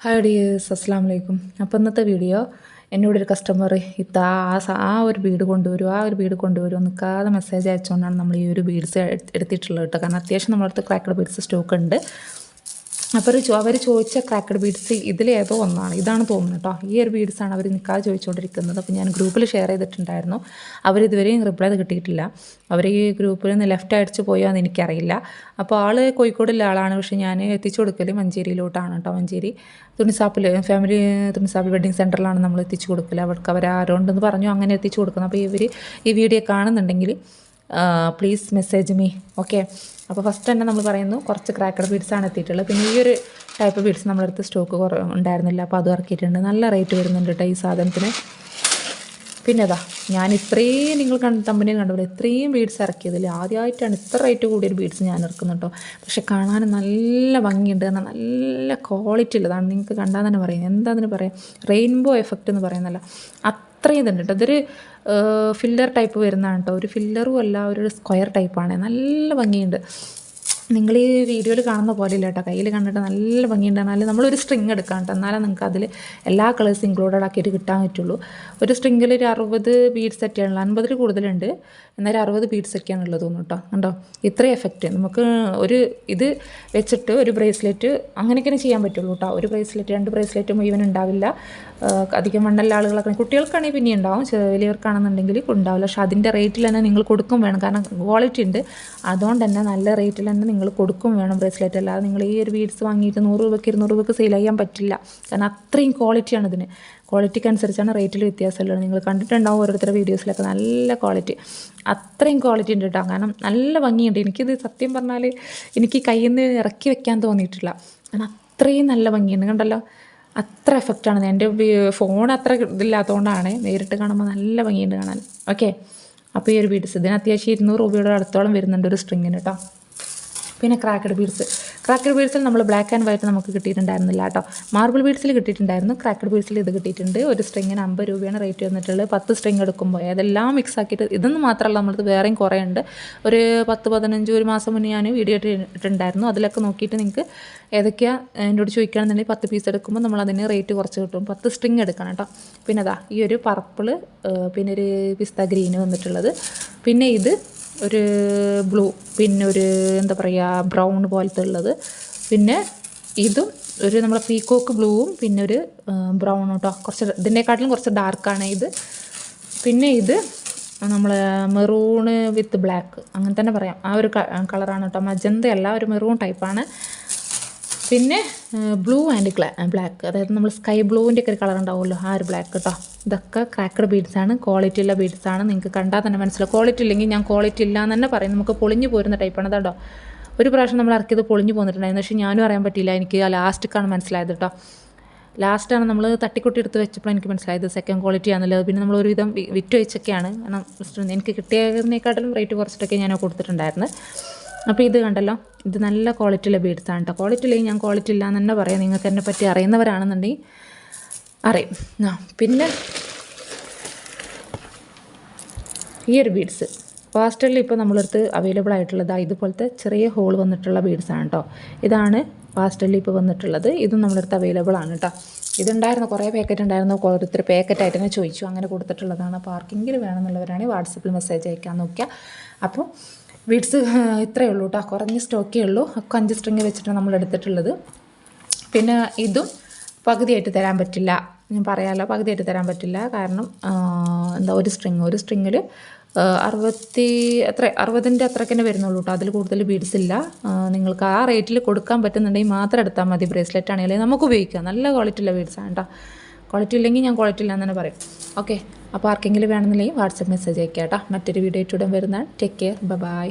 Hi dears അസ്സാം വലൈക്കും അപ്പോൾ ഇന്നത്തെ വീഡിയോ എന്നോട് ഒരു കസ്റ്റമർ ഇത്ത ആ ആ ഒരു ബീഡ് കൊണ്ടുവരും ആ ഒരു ബീഡ് കൊണ്ടുവരും നിൽക്കാതെ മെസ്സേജ് അയച്ചുകൊണ്ടാണ് നമ്മൾ ഈ ഒരു ബീഡ്സ് എടുത്തിട്ടുള്ളത് കേട്ടോ. കാരണം അത്യാവശ്യം നമ്മളടുത്ത് ക്രാക്കഡ് ബീഡ്സ് സ്റ്റോക്ക് ഉണ്ട്. അപ്പോൾ അവർ ചോദിച്ച ക്രാക്കഡ് ബീഡ്സ് ഇതിലേതോ ഒന്നാണ്. ഇതാണ് തോന്നുന്നത് കേട്ടോ. ഈ ഒരു ബീഡ്സാണ് അവർ നിൽക്കാതെ ചോദിച്ചുകൊണ്ടിരിക്കുന്നത് അപ്പോൾ ഞാൻ ഗ്രൂപ്പിൽ ഷെയർ ചെയ്തിട്ടുണ്ടായിരുന്നു. അവർ ഇതുവരെയും റിപ്ലൈ കിട്ടിയിട്ടില്ല. അവർ ഈ ഗ്രൂപ്പിൽ നിന്ന് ലെഫ്റ്റ് അടിച്ച് പോയോ എന്ന് എനിക്കറിയില്ല. അപ്പോൾ ആൾ കോഴിക്കോടുള്ള ആളാണ്. പക്ഷേ ഞാൻ എത്തിച്ചു കൊടുക്കൽ മഞ്ചേരിയിലോട്ടാണ് കേട്ടോ. മഞ്ചേരി തുണിസാപ്പിൽ ഫാമിലി തുണിസാപ്പിൽ വെഡ്ഡിങ് സെന്ററിലാണ് നമ്മൾ എത്തിച്ചു കൊടുക്കൽ അവർക്ക് അവർ ആരോണ്ടെന്ന് പറഞ്ഞു അങ്ങനെ എത്തിച്ചു കൊടുക്കുന്നത് അപ്പോൾ ഇവർ ഈ വീഡിയോ കാണുന്നുണ്ടെങ്കിൽ പ്ലീസ് മെസ്സേജ് മീ ഓക്കെ അപ്പോൾ ഫസ്റ്റ് തന്നെ നമ്മൾ പറയുന്നു കുറച്ച് ക്രാക്കഡ് ബീഡ്സാണ് എത്തിയിട്ടുള്ളത്. പിന്നെ ഈ ഒരു ടൈപ്പ് ബീഡ്സ് നമ്മളടുത്ത് സ്റ്റോക്ക് കുറ ഉണ്ടായിരുന്നില്ല. അപ്പോൾ അത് ഇറക്കിയിട്ടുണ്ട്. നല്ല റേറ്റ് വരുന്നുണ്ട് കേട്ടോ ഈ സാധനത്തിന്. പിന്നെ അതാ ഞാൻ ഇത്രയും നിങ്ങൾ കണ്ട കമ്പനി കണ്ടപ്പോൾ ഇത്രയും ബീഡ്സ് ഇറക്കിയതിൽ ആദ്യമായിട്ടാണ് ഇത്ര റേറ്റ് കൂടിയൊരു ബീഡ്സ് ഞാൻ ഇറക്കുന്നത് കേട്ടോ പക്ഷെ കാണാൻ നല്ല ഭംഗിയുണ്ട്. കാരണം നല്ല ക്വാളിറ്റി ഉള്ളതാണ്. നിങ്ങൾക്ക് കണ്ടാൽ തന്നെ പറയുന്നത് എന്താ അതിന് പറയാം? റെയിൻബോ എഫക്റ്റ് എന്ന് പറയുന്നല്ല. അത്രയും ഇതുണ്ട് കേട്ടോ. ഇതൊരു ഫില്ലർ ടൈപ്പ് വരുന്നതാണ് കേട്ടോ. ഒരു ഫില്ലറും അല്ല ഒരു സ്ക്വയർ ടൈപ്പാണ് നല്ല ഭംഗിയുണ്ട്. നിങ്ങൾ ഈ വീഡിയോയിൽ കാണുന്ന പോലെ ഇല്ല കേട്ടോ. കയ്യിൽ കണ്ടിട്ട് നല്ല ഭംഗിയുണ്ട്. എന്നാൽ നമ്മളൊരു സ്ട്രിങ് എടുക്കാം കേട്ടോ. എന്നാലേ നിങ്ങൾക്ക് അതിൽ എല്ലാ കളേഴ്സ് ഇൻക്ലൂഡഡ് ആക്കിയിട്ട് കിട്ടാൻ പറ്റുള്ളൂ. ഒരു സ്ട്രിങ്ങിൽ ഒരു അറുപത് ബീഡ്സ് ഒക്കെയാണുള്ളത് അൻപതിൽ കൂടുതലുണ്ട്. എന്നാലും അറുപത് ബീഡ്സ് ഒക്കെയാണ് ഉള്ളത് തോന്നുന്നു കേട്ടോ. കണ്ടോ? ഇത്രയും എഫക്റ്റ് നമുക്ക് ഒരു ഇത് വെച്ചിട്ട് ഒരു ബ്രേസ്ലെറ്റ് അങ്ങനെയൊക്കെ ചെയ്യാൻ പറ്റുള്ളൂ കേട്ടോ. ഒരു ബ്രേസ്ലെറ്റ് രണ്ട് ബ്രേസ്ലെറ്റ് മുഴുവൻ ഉണ്ടാവില്ല. അധികം മണ്ണല്ല ആളുകളൊക്കെ കുട്ടികൾക്കാണെങ്കിൽ പിന്നെ ഉണ്ടാവും. വലിയവർക്കാണെന്നുണ്ടെങ്കിൽ ഉണ്ടാവില്ല. പക്ഷേ അതിന്റെ റേറ്റിൽ തന്നെ നിങ്ങൾ കൊടുക്കും വേണം. കാരണം ക്വാളിറ്റി ഉണ്ട്. അതുകൊണ്ട് തന്നെ നല്ല റേറ്റിൽ തന്നെ നിങ്ങൾ കൊടുക്കും വേണം ബ്രേസ്ലെറ്റ് അല്ലാതെ നിങ്ങൾ ഈ ഒരു ബീഡ്സ് വാങ്ങിയിട്ട് നൂറ് രൂപയ്ക്ക് ഇരുന്നൂറ് രൂപയ്ക്ക് സെയിൽ ചെയ്യാൻ പറ്റില്ല. കാരണം അത്രയും ക്വാളിറ്റിയാണ് ഇതിന്. ക്വാളിറ്റിക്ക് അനുസരിച്ചാണ് റേറ്റിൽ വ്യത്യാസമുള്ളത് നിങ്ങൾ കണ്ടിട്ടുണ്ടാവും ഓരോരുത്തരുടെ വീഡിയോസിലൊക്കെ നല്ല ക്വാളിറ്റി അത്രയും ക്വാളിറ്റി ഉണ്ട് കേട്ടോ കാരണം നല്ല ഭംഗിയുണ്ട്. എനിക്കിത് സത്യം പറഞ്ഞാൽ എനിക്ക് കയ്യിൽ നിന്ന് ഇറക്കി വെക്കാൻ തോന്നിയിട്ടില്ല. കാരണം അത്രയും നല്ല ഭംഗിയുണ്ട്. കണ്ടല്ലോ? അത്ര എഫക്റ്റാണ് എന്റെ ഫോൺ അത്ര ഇതില്ലാത്തതുകൊണ്ടാണ് നേരിട്ട് കാണുമ്പോൾ നല്ല ഭംഗിയുണ്ട് കാണാൻ. ഓക്കെ അപ്പോൾ ഈ ഒരു ബീഡ്സ് ഇതിന് അത്യാവശ്യം ഇരുന്നൂറ് രൂപയുടെ അടുത്തോളം വരുന്നുണ്ട് ഒരു സ്ട്രിങ്ങിന് കേട്ടോ പിന്നെ ക്രാക്കഡ് ബീഡ്സ് ക്രാക്കഡ് ബീഡ്സിൽ നമ്മൾ ബ്ലാക്ക് ആൻഡ് വൈറ്റ് നമുക്ക് കിട്ടിയിട്ടുണ്ടായിരുന്നില്ല കേട്ടോ. മാർബിൾ ബീഡ്സിൽ കിട്ടിയിട്ടുണ്ടായിരുന്നു. ക്രാക്കഡ് ബീഡ്സിൽ ഇത് കിട്ടിയിട്ടുണ്ട്. ഒരു സ്ട്രിങ്ങിന് അമ്പത് രൂപയാണ് റേറ്റ് വന്നിട്ടുള്ളത്. പത്ത് സ്ട്രിങ് എടുക്കുമ്പോൾ ഏതെല്ലാം മിക്സ് ആക്കിയിട്ട് ഇതെന്ന് മാത്രമല്ല നമ്മളത് വേറെയും കുറേ ഉണ്ട് ഒരു പത്ത് പതിനഞ്ച് ഒരു മാസം മുന്നേ ഞാൻ വീഡിയോ ഇട്ടിട്ടുണ്ടായിരുന്നു. അതിലൊക്കെ നോക്കിയിട്ട് നിങ്ങൾക്ക് ഏതൊക്കെയാണ് എന്നോട് ചോദിക്കുകയാണെന്നുണ്ടെങ്കിൽ പത്ത് പീസ് എടുക്കുമ്പോൾ നമ്മൾ അതിന് റേറ്റ് കുറച്ച് കിട്ടും. പത്ത് സ്ട്രിങ് എടുക്കണം കേട്ടോ. പിന്നെ അതാ ഈ ഒരു പർപ്പിൾ പിന്നെ ഒരു പിസ്ത ഗ്രീന് വന്നിട്ടുള്ളത്. പിന്നെ ഇത് ഒരു ബ്ലൂ പിന്നെ ഒരു എന്താ പറയുക ബ്രൗൺ പോലത്തെ ഉള്ളത്. പിന്നെ ഇതും ഒരു നമ്മളെ പീക്കോക്ക് ബ്ലൂവും പിന്നെ ഒരു ബ്രൗൺ കേട്ടോ കുറച്ച് ഇതിനെക്കാട്ടിലും കുറച്ച് ഡാർക്കാണ് ഇത്. പിന്നെ ഇത് നമ്മൾ മെറൂണ് വിത്ത് ബ്ലാക്ക്. അങ്ങനെ തന്നെ പറയാം. ആ ഒരു കളറാണ് കേട്ടോ മജന്തയല്ല ഒരു മെറൂൺ ടൈപ്പാണ് പിന്നെ ബ്ലൂ ആൻഡ് ബ്ലാക്ക് അതായത് നമ്മൾ സ്കൈ ബ്ലൂവിന്റെ ഒക്കെ ഒരു കളർ ഉണ്ടാവുമല്ലോ ആ ഒരു ബ്ലാക്ക് കേട്ടോ ഇതൊക്കെ ക്രാക്കഡ് ബീഡ്സാണ് ക്വാളിറ്റി ഉള്ള ബീഡ്സാണ് നിങ്ങൾക്ക് കണ്ടാൽ തന്നെ മനസ്സിലാവും. ക്വാളിറ്റി ഇല്ലെങ്കിൽ ഞാൻ ക്വാളിറ്റി ഇല്ല എന്ന് തന്നെ പറയും. നമുക്ക് പൊളിഞ്ഞു പോരുന്ന ടൈപ്പാണ് കേട്ടോ ഒരു പ്രാവശ്യം നമ്മൾ ഇറക്കിയത് പൊളിഞ്ഞു പോന്നിട്ടുണ്ടായിരുന്നു. പക്ഷേ ഞാനും അറിയാൻ പറ്റിയില്ല. എനിക്ക് ആ ലാസ്റ്റിക്കാണ് മനസ്സിലായത് കേട്ടോ ലാസ്റ്റാണ് നമ്മൾ തട്ടിക്കുട്ടി എടുത്ത് വെച്ചപ്പോൾ എനിക്ക് മനസ്സിലായത് സെക്കൻഡ് ക്വാളിറ്റി ആണല്ലോ പിന്നെ നമ്മൾ ഒരുവിധം വിറ്റ് വെച്ചൊക്കെയാണ്. എനിക്ക് കിട്ടിയതിനേക്കാട്ടിലും റേറ്റ് കുറച്ചിട്ടൊക്കെ ഞാൻ കൊടുത്തിട്ടുണ്ടായിരുന്നു. അപ്പോൾ ഇത് കണ്ടല്ലോ ഇത് നല്ല ക്വാളിറ്റിയുള്ള ബീഡ്സ് ആണ് കേട്ടോ ക്വാളിറ്റി ഇല്ലെങ്കിൽ ഞാൻ ക്വാളിറ്റി ഇല്ല എന്ന് തന്നെ പറയാം. നിങ്ങൾക്ക് എന്നെ പറ്റി അറിയുന്നവരാണെന്നുണ്ടെങ്കിൽ അറിയും. ആ പിന്നെ ഈ ഒരു ബീഡ്സ് പാസ്റ്റലിൽ ഇപ്പോൾ നമ്മളടുത്ത് അവൈലബിൾ ആയിട്ടുള്ളത് ഇതുപോലത്തെ ചെറിയ ഹോൾ വന്നിട്ടുള്ള ബീഡ്സ് ആണ് കേട്ടോ ഇതാണ് പാസ്റ്റലിൽ ഇപ്പോൾ വന്നിട്ടുള്ളത്. ഇതും നമ്മളടുത്ത് അവൈലബിൾ ആണ് കേട്ടോ ഇതുണ്ടായിരുന്നു കുറേ പാക്കറ്റ് ഉണ്ടായിരുന്നു. ഓരോരുത്തർ പാക്കറ്റായിട്ട് തന്നെ ചോദിച്ചു. അങ്ങനെ കൊടുത്തിട്ടുള്ളതാണ്. അപ്പോൾ ആർക്കെങ്കിലും വേണമെന്നുള്ളവരാണെങ്കിൽ വാട്സപ്പിൽ മെസ്സേജ് അയക്കാൻ നോക്കുക അപ്പോൾ ബീഡ്സ് ഇത്രയേ ഉള്ളൂ കേട്ടോ കുറഞ്ഞ സ്റ്റോക്കേ ഉള്ളൂ. ഒക്കെ അഞ്ച് സ്ട്രിങ് വെച്ചിട്ടാണ് നമ്മൾ എടുത്തിട്ടുള്ളത്. പിന്നെ ഇതും പകുതിയായിട്ട് തരാൻ പറ്റില്ല. ഞാൻ പറയാമല്ലോ പകുതിയായിട്ട് തരാൻ പറ്റില്ല. കാരണം എന്താ ഒരു സ്ട്രിങ്. ഒരു സ്ട്രിങ്ങിൽ അറുപത്തി എത്ര അറുപതിന്റെ അത്രയ്ക്ക് തന്നെ വരുന്നുള്ളൂ കേട്ടോ അതിൽ കൂടുതൽ ബീഡ്സ് ഇല്ല. നിങ്ങൾക്ക് ആ റേറ്റിൽ കൊടുക്കാൻ പറ്റുന്നുണ്ടെങ്കിൽ മാത്രം എടുത്താൽ മതി ബ്രേസ്ലെറ്റ് ആണെങ്കിൽ നമുക്ക് ഉപയോഗിക്കാം. നല്ല ക്വാളിറ്റിയുള്ള ബീഡ്സ് ആണ് കേട്ടോ ക്വാളിറ്റി ഇല്ലെങ്കിൽ ഞാൻ ക്വാളിറ്റി ഇല്ല എന്ന് തന്നെ പറയും. ഓക്കെ. അപ്പോൾ ആർക്കെങ്കിലും വേണമെന്നില്ലെങ്കിൽ വാട്സപ്പ് മെസ്സേജ് അയക്കാം കേട്ടോ മറ്റൊരു വീഡിയോ ഇട്ടുടൻ വരുന്നതാണ്. Take care bye